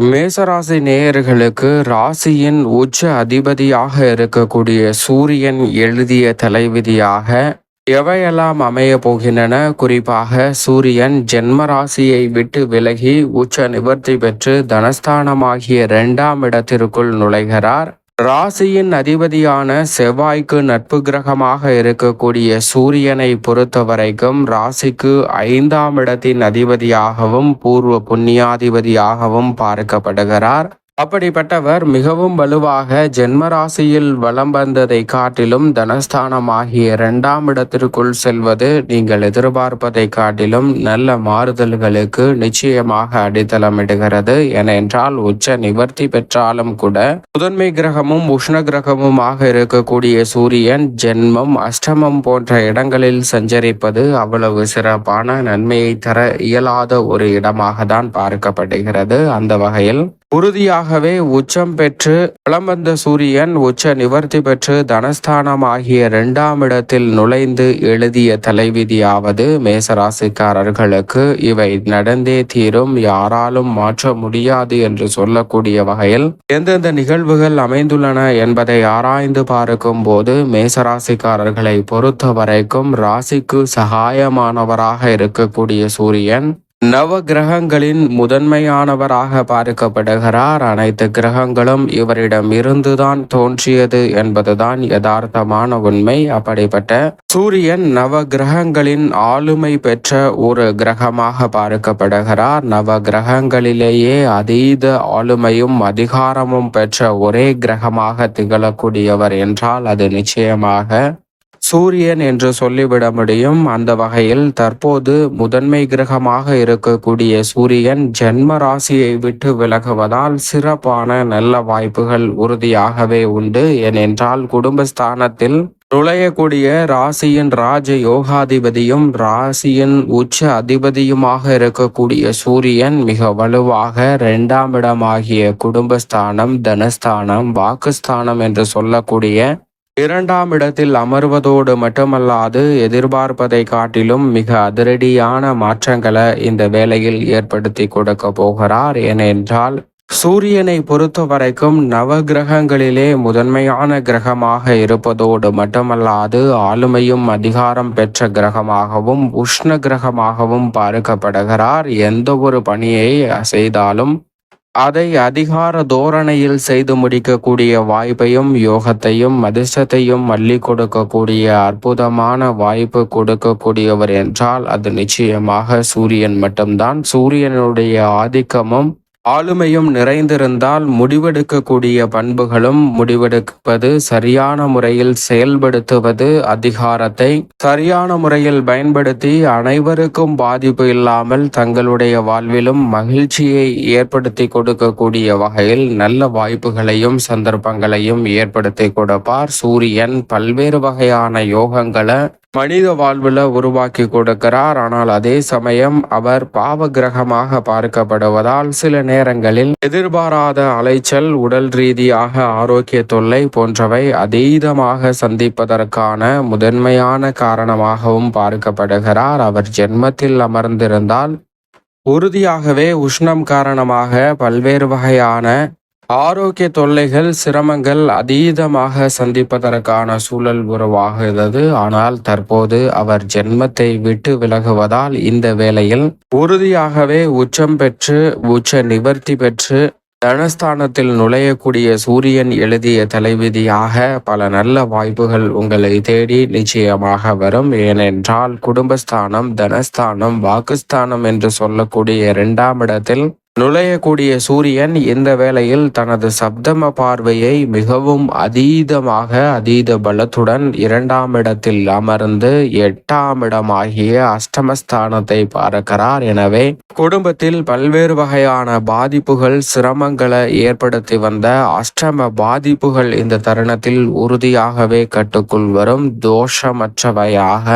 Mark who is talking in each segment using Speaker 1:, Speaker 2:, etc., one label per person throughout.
Speaker 1: மேசராசி நேயர்களுக்கு ராசியின் உச்ச அதிபதியாக இருக்கக்கூடிய சூரியன் எழுதிய தலைவிதியாக எவையெல்லாம் அமைய போகின்றன? குறிப்பாக சூரியன் ஜென்ம ராசியை விட்டு விலகி உச்ச நிவர்த்தி பெற்று தனஸ்தானமாகிய இரண்டாம் இடத்திற்குள் நுழைகிறார். ராசியின் அதிபதியான செவ்வாய்க்கு நட்பு கிரகமாக இருக்கக்கூடிய சூரியனை பொறுத்த வரைக்கும் ராசிக்கு ஐந்தாம் இடத்தின் அதிபதியாகவும் பூர்வ புண்ணியாதிபதியாகவும் பார்க்கப்படுகிறார். அப்படிப்பட்டவர் மிகவும் வலுவாக ஜென்மராசியில் வலம் வந்ததை காட்டிலும் தனஸ்தானமாகிய இரண்டாம் இடத்திற்குள் செல்வது நீங்கள் எதிர்பார்ப்பதை காட்டிலும் நல்ல மாறுதல்களுக்கு நிச்சயமாக அடித்தளமிடுகிறது. ஏனென்றால் உச்ச நிவர்த்தி பெற்றாலும் கூட முதன்மை கிரகமும் உஷ்ண கிரகமுமாக இருக்கக்கூடிய சூரியன் ஜென்மம் அஷ்டமம் போன்ற இடங்களில் சஞ்சரிப்பது அவ்வளவு சிறப்பான நன்மையை தர இயலாத ஒரு இடமாக தான் பார்க்கப்படுகிறது. அந்த வகையில் உறுதியாகவே உச்சம் பெற்று வளம் வந்த சூரியன் உச்ச நிவர்த்தி பெற்று தனஸ்தானம் ஆகிய இரண்டாம் இடத்தில் நுழைந்து எழுதிய தலைவிதியாவது மேசராசிக்காரர்களுக்கு இவை நடந்தே தீரும் யாராலும் மாற்ற முடியாது என்று சொல்லக்கூடிய வகையில் எந்தெந்த நிகழ்வுகள் அமைந்துள்ளன என்பதை ஆராய்ந்து பார்க்கும் போது மேசராசிக்காரர்களை பொறுத்த வரைக்கும் ராசிக்கு சகாயமானவராக இருக்கக்கூடிய சூரியன் நவ கிரகங்களின் முதன்மையானவராக பார்க்கப்படுகிறார். அனைத்து கிரகங்களும் இவரிடம் இருந்துதான் தோன்றியது என்பதுதான் யதார்த்தமான உண்மை. அப்படிப்பட்ட சூரியன் நவ கிரகங்களின் ஆளுமை பெற்ற ஒரு கிரகமாக பார்க்கப்படுகிறார். நவ கிரகங்களிலேயே அதீத ஆளுமையும் அதிகாரமும் பெற்ற ஒரே கிரகமாக திகழக்கூடியவர் என்றால் அது நிச்சயமாக சூரியன் என்று சொல்லிவிட முடியும். அந்த வகையில் தற்போது முதன்மை கிரகமாக இருக்கக்கூடிய சூரியன் ஜென்ம ராசியை விட்டு விலகுவதால் சிறப்பான நல்ல வாய்ப்புகள் உறுதியாகவே உண்டு. ஏனென்றால் குடும்பஸ்தானத்தில் நுழையக்கூடிய ராசியின் ராஜ யோகாதிபதியும் ராசியின் உச்ச அதிபதியுமாக இருக்கக்கூடிய சூரியன் மிக வலுவாக இரண்டாம் இடமாகிய குடும்பஸ்தானம் தனஸ்தானம் வாக்குஸ்தானம் என்று சொல்லக்கூடிய இரண்டாம் இடத்தில் அமர்வதோடு மட்டுமல்லாது எதிர்பார்ப்பதை காட்டிலும் மிக அதிரடியான மாற்றங்களை இந்த வேலையில் ஏற்படுத்தி கொடுக்க போகிறார். ஏனென்றால் சூரியனை பொறுத்த வரைக்கும் நவ கிரகங்களிலே முதன்மையான கிரகமாக இருப்பதோடு மட்டுமல்லாது ஆளுமையும் அதிகாரம் பெற்ற கிரகமாகவும் உஷ்ண கிரகமாகவும் பார்க்கப்படுகிறார். எந்த ஒரு பணியை செய்தாலும் அதை அதிகார தோரணையில் செய்து முடிக்கக்கூடிய வாய்ப்பையும் யோகத்தையும் அதிர்ஷ்டத்தையும் மல்லி கொடுக்கக்கூடிய அற்புதமான வாய்ப்பு கொடுக்கக்கூடியவர் என்றால் அது நிச்சயமாக சூரியன் மட்டும்தான். சூரியனுடைய ஆதிக்கமும் ஆளுமையும் நிறைந்திருந்தால் முடிவெடுக்கக்கூடிய பண்புகளும் முடிவெடுப்பது சரியான முறையில் செயல்படுத்துவது அதிகாரத்தை சரியான முறையில் பயன்படுத்தி அனைவருக்கும் பாதிப்பு இல்லாமல் தங்களுடைய வாழ்விலும் மகிழ்ச்சியை ஏற்படுத்தி கொடுக்கக்கூடிய வகையில் நல்ல வாய்ப்புகளையும் சந்தர்ப்பங்களையும் ஏற்படுத்தி கொடுப்பார். சூரியன் பல்வேறு வகையான யோகங்களை மனித வாழ்வில் உருவாக்கி கொடுக்கிறார். ஆனால் அதே சமயம் அவர் பாவ கிரகமாக பார்க்கப்படுவதால் சில நேரங்களில் எதிர்பாராத அலைச்சல் உடல் ரீதியாக ஆரோக்கிய தொல்லை போன்றவை அதீதமாக சந்திப்பதற்கான முதன்மையான காரணமாகவும் பார்க்கப்படுகிறார். அவர் ஜென்மத்தில் அமர்ந்திருந்தால் உறுதியாகவே உஷ்ணம் காரணமாக பல்வேறு வகையான ஆரோக்கிய தொல்லைகள் சிரமங்கள் அதீதமாக சந்திப்பதற்கான சூழல் உருவாகிறது. ஆனால் தற்போது அவர் ஜென்மத்தை விட்டு விலகுவதால் இந்த வேளையில் உறுதியாகவே உச்சம் பெற்று உச்ச நிவர்த்தி பெற்று தனஸ்தானத்தில் நுழையக்கூடிய சூரியன் எழுதிய தலைவிதியாக பல நல்ல வாய்ப்புகள் உங்களை தேடி நிச்சயமாக வரும். ஏனென்றால் குடும்பஸ்தானம் தனஸ்தானம் வாக்குஸ்தானம் என்று சொல்லக்கூடிய இரண்டாம் இடத்தில் நுழையக்கூடிய சூரியன் இந்த வேளையில் தனது சப்தம பார்வையை மிகவும் அதீதமாக அதீத பலத்துடன் இரண்டாம் இடத்தில் அமர்ந்து எட்டாம் இடமாகிய அஷ்டமஸ்தானத்தை பார்க்கிறார். எனவே குடும்பத்தில் பல்வேறு வகையான பாதிப்புகள் சிரமங்களை ஏற்படுத்தி வந்த அஷ்டம பாதிப்புகள் இந்த தருணத்தில் உறுதியாகவே கட்டுக்குள் வரும். தோஷமற்றவையாக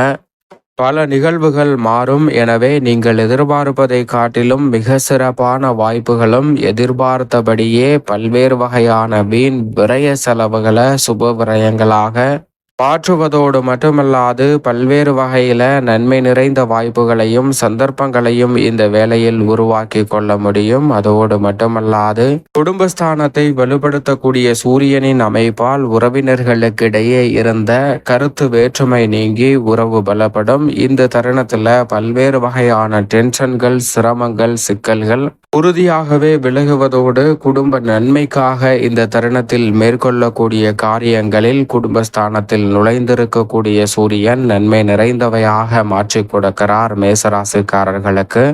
Speaker 1: பல நிகழ்வுகள் மாறும். எனவே நீங்கள் எதிர்பார்ப்பதை காட்டிலும் மிக சிறப்பான வாய்ப்புகளும் எதிர்பார்த்தபடியே பல்வேறு வகையான வீண் விரய செலவுகளை சுப விரயங்களாக மாற்றுவதோடு மட்டுமல்லாது பல்வேறு வகையில நன்மை நிறைந்த வாய்ப்புகளையும் சந்தர்ப்பங்களையும் இந்த வேலையில் உருவாக்கி கொள்ள முடியும். அதோடு மட்டுமல்லாது குடும்பஸ்தானத்தை வலுப்படுத்தக்கூடிய சூரியனின் அமைப்பால் உறவினர்களுக்கிடையே இருந்த கருத்து வேற்றுமை நீங்கி உறவு பலப்படும். இந்த தருணத்துல பல்வேறு வகையான டென்ஷன்கள் சிரமங்கள் சிக்கல்கள் உறுதியாகவே விலகுவதோடு குடும்ப நன்மைக்காக இந்த தருணத்தில் மேற்கொள்ளக்கூடிய காரியங்களில் குடும்பஸ்தானத்தில் நுழைந்திருக்கக்கூடிய சூரியன் நன்மை நிறைந்தவையாக மாற்றிக் கொடுக்கிறார் மேசராசிக்காரர்களுக்கு.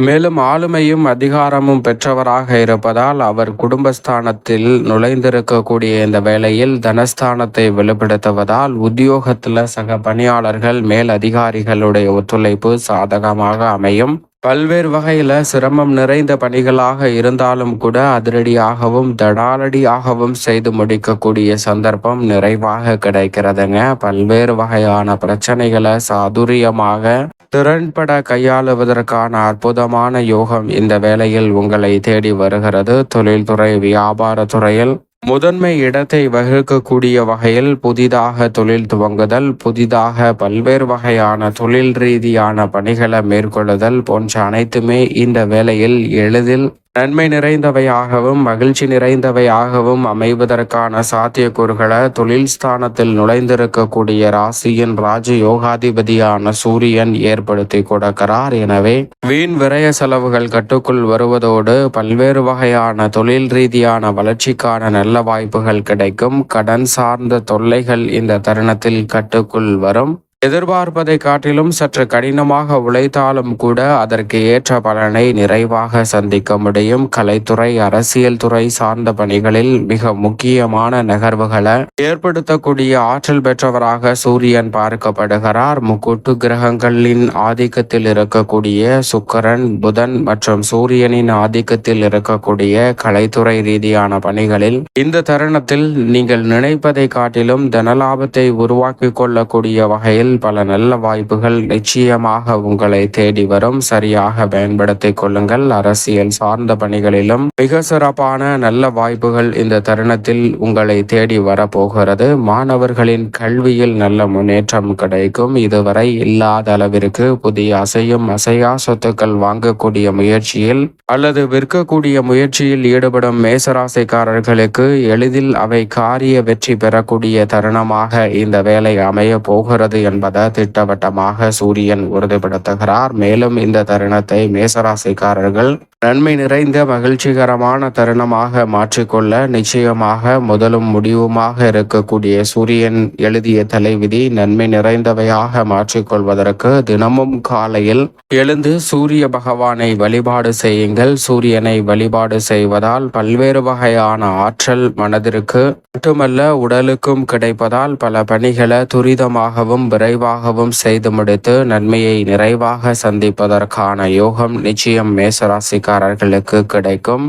Speaker 1: மேலும் ஆளுமையும் அதிகாரமும் பெற்றவராக இருப்பதால் அவர் குடும்பஸ்தானத்தில் நுழைந்திருக்கக்கூடிய இந்த வேளையில் தனஸ்தானத்தை வெளிப்படுத்துவதால் உத்தியோகத்தில் சக பணியாளர்கள் மேல் அதிகாரிகளுடைய ஒத்துழைப்பு சாதகமாக அமையும். பல்வேறு வகையில் சிரமம் நிறைந்த பணிகளாக இருந்தாலும் கூட அதிரடியாகவும் தடாலடியாகவும் செய்து முடிக்கக்கூடிய சந்தர்ப்பம் நிறைவாக கிடைக்கிறதுங்க. பல்வேறு வகையான பிரச்சனைகளை சாதுரியமாக திறன்பட கையாளுவதற்கான அற்புதமான யோகம் இந்த வேளையில் உங்களை தேடி வருகிறது. தொழில்துறை வியாபார துறையில் முதன்மை இடத்தை வகுக்கக்கூடிய வகையில் புதிதாக தொழில் துவங்குதல் புதிதாக பல்வேறு வகையான தொழில் ரீதியான பணிகளை மேற்கொள்ளுதல் போன்ற அனைத்துமே இந்த வேலையில் எளிதில் நன்மை நிறைந்தவையாகவும் மகிழ்ச்சி நிறைந்தவையாகவும் அமைவதற்கான சாத்தியக்கூறுகளை தொழில் ஸ்தானத்தில் நுழைந்திருக்கக்கூடிய ராசியின் ராஜ யோகாதிபதியான சூரியன் ஏற்படுத்தி கொடுக்கிறார். எனவே வீண் விரய செலவுகள் கட்டுக்குள் வருவதோடு பல்வேறு வகையான தொழில் ரீதியான வளர்ச்சிக்கான நல்ல வாய்ப்புகள் கிடைக்கும். கடன் சார்ந்த தொல்லைகள் இந்த தருணத்தில் கட்டுக்குள் வரும். எதிர்பார்ப்பதை காட்டிலும் சற்று கடினமாக உழைத்தாலும் கூட அதற்கு ஏற்ற பலனை நிறைவாக சந்திக்க முடியும். கலைத்துறை அரசியல் துறை சார்ந்த பணிகளில் மிக முக்கியமான நகர்வுகளை ஏற்படுத்தக்கூடிய ஆற்றல் பெற்றவராக சூரியன் பார்க்கப்படுகிறார். முக்கூட்டு கிரகங்களின் ஆதிக்கத்தில் இருக்கக்கூடிய சுக்கரன் புதன் மற்றும் சூரியனின் ஆதிக்கத்தில் இருக்கக்கூடிய கலைத்துறை ரீதியான பணிகளில் இந்த தருணத்தில் நீங்கள் நினைப்பதை காட்டிலும் தனலாபத்தை உருவாக்கி கொள்ளக்கூடிய வகையில் பல நல்ல வாய்ப்புகள் நிச்சயமாக உங்களை தேடி வரும். சரியாக பயன்படுத்திக் கொள்ளுங்கள். அரசியல் சார்ந்த பணிகளிலும் மிக சிறப்பான நல்ல வாய்ப்புகள் இந்த தருணத்தில் உங்களை தேடி வரப்போகிறது. மாணவர்களின் கல்வியில் நல்ல முன்னேற்றம் கிடைக்கும். இதுவரை இல்லாத அளவிற்கு புதிய அசையும் அசையா சொத்துக்கள் வாங்கக்கூடிய முயற்சியில் அல்லது விற்கக்கூடிய முயற்சியில் ஈடுபடும் மேசராசிக்காரர்களுக்கு எளிதில் அவை காரிய வெற்றி பெறக்கூடிய தருணமாக இந்த வேலை அமைய போகிறது என்பதை திட்டவட்டமாக சூரியன் உறுதிப்படுத்துகிறார். மேலும் இந்த தருணத்தை மேசராசிக்காரர்கள் நன்மை நிறைந்த மகிழ்ச்சிகரமான தருணமாக மாற்றிக்கொள்ள நிச்சயமாக முதலும் முடிவுமாக இருக்கக்கூடிய சூரியன் எழுதிய தலைவிதி நன்மை நிறைந்தவையாக மாற்றிக்கொள்வதற்கு தினமும் காலையில் எழுந்து சூரிய பகவானை வழிபாடு செய்யுங்கள். சூரியனை வழிபாடு செய்வதால் பல்வேறு வகையான ஆற்றல் மனதிற்கு மட்டுமல்ல உடலுக்கும் கிடைப்பதால் பல பணிகளை துரிதமாகவும் விரைவாகவும் செய்து முடித்து நன்மையை நிறைவாக சந்திப்பதற்கான யோகம் நிச்சயம் மேசராசிக்காரர்களுக்கு கிடைக்கும்.